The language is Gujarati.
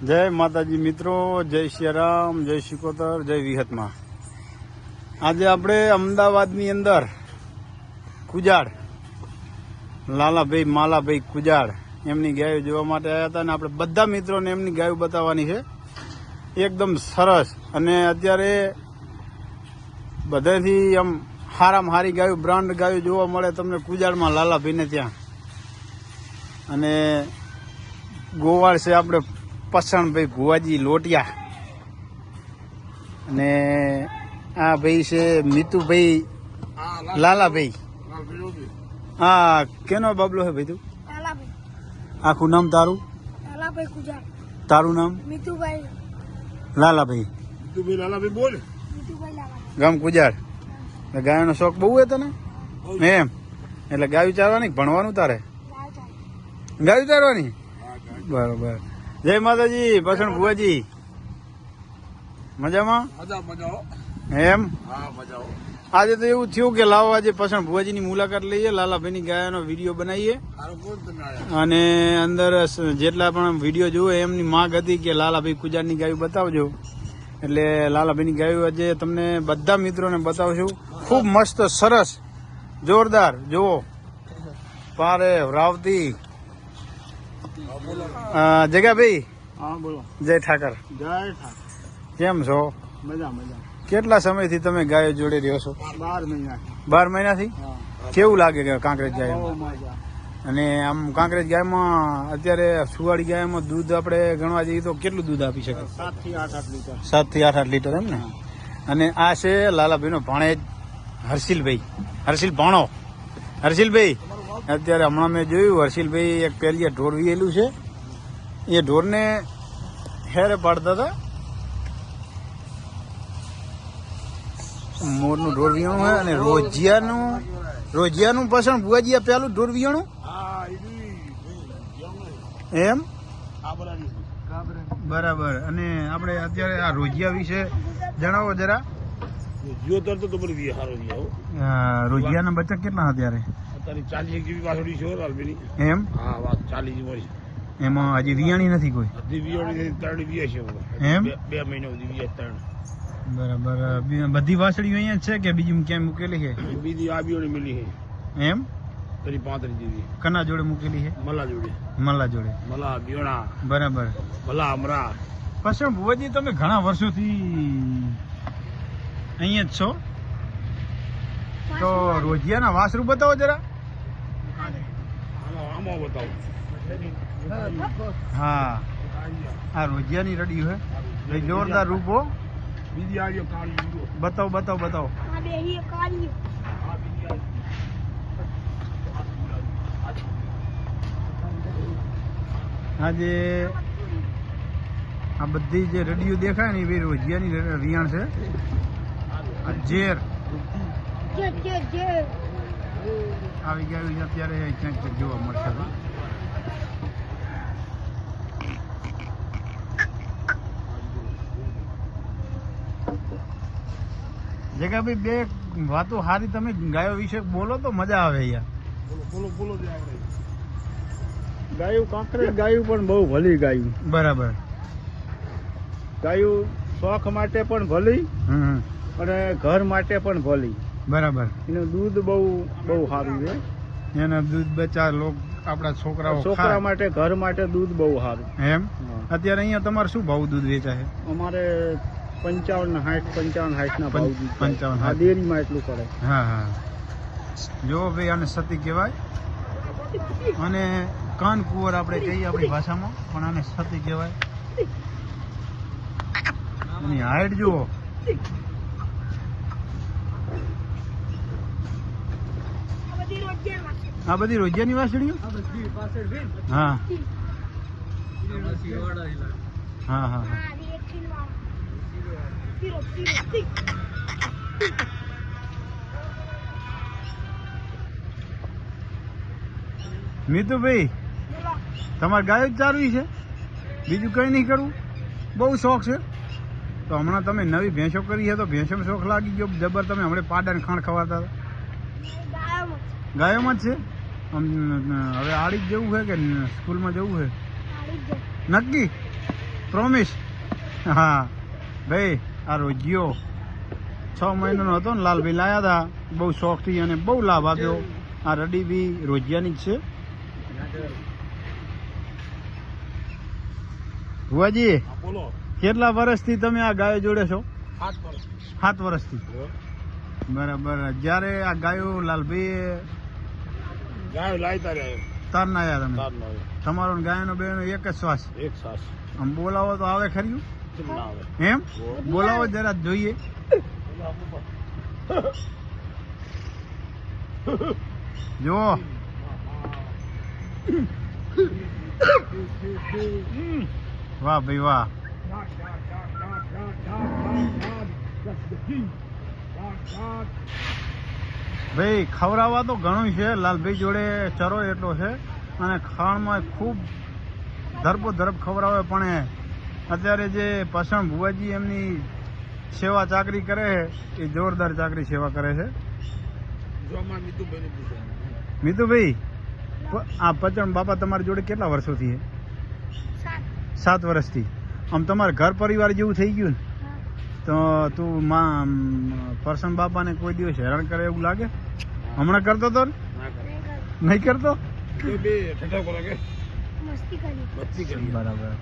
જય માતાજી મિત્રો, જય શ્રી રામ જય શિકોતર જય વિહતમાં. આજે આપણે અમદાવાદની અંદર કુજાડ, લાલાભાઈ, માલાભાઈ કુજાડ એમની ગાયો જોવા માટે આવ્યા હતા અને આપણે બધા મિત્રોને એમની ગાયો બતાવવાની છે. એકદમ સરસ અને અત્યારે બધાથી આમ હારામાં હારી ગાયો, બ્રાન્ડ ગાયો જોવા મળે તમને કુજાડમાં લાલાભાઈને ત્યાં. અને ગોવાળ છે આપણે પસણભાઈ ભુવાજી લોટિયા. અને આ ભાઈ છે મિતુભાઈ લાલાભાઈ. હા કેનો બાબલો છે ભાઈ તું? આખું નામ તારું? તારું નામ? મીતુભાઈ. લાલાભાઈ. લાલાભાઈ બોલ? ગામ કુજાર. ગાયનો શોખ બહુ હતો ને એમ? એટલે ગાયું ચારવાની ભણવાનું તારે? ગાયું ચારવાની. બરોબર. જય માતાજી પસણ ભુવાજી. મજામાં? મજા મજા એમ? આજે તો એવું થયું કે લાવો આજે પસંદ ભુવાજીની મુલાકાત લઈએ લાલાભાઈની ગાયાનો વીડિયો બનાવીએ. અને અંદર જેટલા પણ વીડિયો જોવે એમની માંગ હતી કે લાલાભાઈ કુજારની ગાયું બતાવજો. એટલે લાલાભાઈની ગાયું આજે તમને બધા મિત્રોને બતાવશું. ખૂબ મસ્ત સરસ જોરદાર જુઓ. પારે રાવતી જગાભાઈ હા બોલો. જય ઠાકર. જય ઠાકર. કેમ છો? મજા મજા. કેટલા સમયથી તમે ગાયો જોડે રહ્યો છો? બાર મહિના બાર મહિનાથી? કેવું લાગે કે કાંકરેજ ગાય અને આમ કાંકરેજ ગાયમાં અત્યારે સુવાડી ગાયમાં દૂધ આપણે ગણવા જઈએ તો કેટલું દૂધ આપી શકે? સાતથી આઠ આઠ લીટર. સાતથી આઠ આઠ લીટર એમ ને? અને આ છે લાલાભાઈનો ભાણેજ હર્ષિલભાઈ. હર્ષિલ ભાણો. હર્ષિલભાઈ અત્યારે હમણાં મેં જોયું હર્ષિલભાઈ એક પહેલી ઢોર વિયેલું છે. એ ઢોરને હેરે પાડતા હતા. મોરનું ઢોર વિયાણું હોય અને રોજિયાનું રોજિયાનું પસંદ ભુવાજીયા પેલું ઢોર વિયાણું એમ? બરાબર બરાબર. અને આપણે અત્યારે આ રોજિયા વિશે જણાવો જરા. રોજિયાના બચક કેટલા અત્યારે અત્યારે ચાલીસ જીબી પાછળી છે એમ? હા વાત ચાલીસ જેવી છે. એમાં હજી વિયાણી નથી કોઈ? ત્રણ છે એમ? બે- મહિના સુધી ત્રણ બરાબર. બધી વાસળીઓ અહીંયા છે કે બીજી ક્યાંય મૂકેલી છે? બીજી આ બીઓની મિલી છે. એમ? તરી પાંત્રીસ જેવી. કના જોડે મૂકેલી છે? મલા જોડે. મલા જોડે. મલા બિયોણા બરાબર. ભલા અમરા. પછી ભુવાજી તમે ઘણા વર્ષોથી અહીંયા જ છો? તો રોજિયાના વાસરૂ બતાવો જરા. આમાં બતાવો. હા. આ રોજિયાની રડી હોય. ભાઈ જોરદાર રૂપો. બતાવો બતાવો બતાવો. આજે આ બધી જે રડીઓ દેખાય ને એ બી રોજિયાની રિયાણ છે. આ ઝેર. જે જે આવી ગયું અત્યારે ક્યાંક ક્યાંક જોવા મળશે. જગાભાઈ બે વાતો સારી તમે ગાયો વિશે બોલો તો મજા આવે યાર બોલો બોલો ગાયું કાંકરેજ ગાયું પણ બહુ ભલી ગાયું. બરાબર. ગાયું શોખ માટે પણ ભલી હમ. અને ઘર માટે પણ ભલી. બરાબર. એનું દૂધ બહુ બહુ સારું છે. એના દૂધ બચ્ચા લોક આપણા છોકરાઓ છોકરા માટે ઘર માટે દૂધ બહુ સારું. એમ? અત્યારે અહીંયા તમારે શું ભાવ દૂધ વેચાય અમારે પંચાવન સાઠ પંચાવન સાઠ ના ભાવ દૂધ પંચ- પંચાવન હા. ડેરીમાં એટલું પડે હા હા. જો ભાઈ આને સતી કહેવાય. અને કાન કુંવર આપણે કહીએ આપણી ભાષામાં પણ આને સતી કહેવાય. એની હાઈટ જુઓ. આ બધી રોજિયાની વાસળીઓ હા. હા હા મિતુભાઈ તમારે ગાયો જ ચાલવી છે? બીજું કંઈ નહીં કરવું? બહુ શોખ છે. તો હમણાં તમે નવી ભેંસો કરી છે તો ભેંસોમાં શોખ લાગી ગયો. જબર તમે હમણાં પાડાને ખાણ ખવાતા હતા. ગાયોમાં જ છે? હવે આડી જ જવું છે કે સ્કૂલમાં જવું છે? નક્કી? પ્રોમિસ હા. ભાઈ આ રોજિયો છ મહિનાનો હતો ને લાલભાઈ લાયા હતા બહુ શોખથી અને બહુ લાભ આપ્યો. આ રડી બી રોજિયાની જ છે. ભુવાજી કેટલા વર્ષથી તમે આ ગાયો જોડે છો? સાત વર્ષ. સાત વર્ષથી? બરાબર. જ્યારે આ ગાયો લાલભાઈ ગાય લાયતા રહ્યા તારના આવ્યા તમે સાત તમારો ને ગાયનો બેનો એક જ શ્વાસ. એક શ્વાસ. આમ બોલાવો તો આવે આવે? એમ? બોલાવો જરા જોઈએ. જો. વાહ ભાઈ વાહ. ભાઈ ખવડાવવા તો ઘણું છે. લાલભાઈ જોડે ચરો એટલો છે અને ખાણમાં ખૂબ ધરપો ધરપ ખવડાવે પણ એ અત્યારે જે પસણ ભુવાજી એમની સેવા ચાકરી કરે છે એ જોરદાર ચાકરી સેવા કરે છે. જોમાં મીતુભાઈને પૂછો મિતુભાઈ પ- આ પચણ બાપા તમારી જોડે કેટલા વર્ષોથી સાત. સાત વર્ષથી. આમ તમારા ઘર પરિવાર જેવું થઈ ગયું ને? તો તું માં પરસન બાપાને કોઈ દિવસ હેરાન કરે એવું લાગે? હમણાં કરતો તો ને? નહીં કરતો? બરાબર.